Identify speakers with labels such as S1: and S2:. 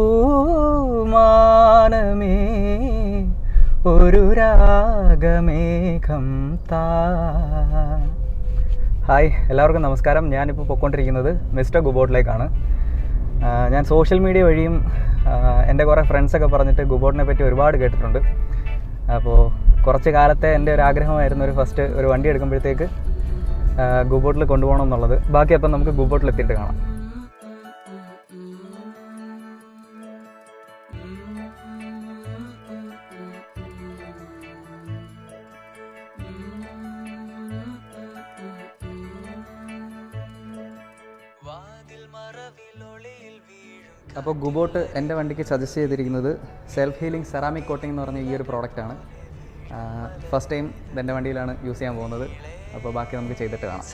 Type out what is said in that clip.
S1: പൂമാനമേ ഒരു രാഗമേഘം താ. ഹായ് എല്ലാവർക്കും നമസ്കാരം. ഞാനിപ്പോൾ പൊയ്ക്കൊണ്ടിരിക്കുന്നത് മിസ്റ്റർ ഗുബോട്ടിലേക്കാണ്. ഞാൻ സോഷ്യൽ മീഡിയ വഴിയും എന്റെ കുറേ ഫ്രണ്ട്സൊക്കെ പറഞ്ഞിട്ട് ഗുബോട്ടിനെ പറ്റി ഒരുപാട് കേട്ടിട്ടുണ്ട്. അപ്പോൾ കുറച്ച് കാലത്തെ എന്റെ ഒരു ആഗ്രഹമായിരുന്നു ഒരു ഫസ്റ്റ് ഒരു വണ്ടി എടുക്കുമ്പോഴത്തേക്ക് ഗുബോട്ടിൽ കൊണ്ടുപോകണം എന്നുള്ളത്. ബാക്കി അപ്പം നമുക്ക് ഗുബോട്ടിൽ എത്തിയിട്ട് കാണാം. അപ്പോൾ ഗുബോട്ട് എന്റെ വണ്ടിക്ക് സജസ്റ്റ് ചെയ്തിരിക്കുന്നത് സെൽഫ് ഹീലിംഗ് സെറാമിക് കോട്ടിംഗ് എന്ന് പറഞ്ഞ ഈ ഒരു പ്രോഡക്റ്റാണ് ഫസ്റ്റ് ടൈം എന്റെ വണ്ടിയിലാണ് യൂസ് ചെയ്യാൻ പോകുന്നത്. അപ്പോൾ ബാക്കി നമുക്ക് ചെയ്തിട്ട് കാണാം.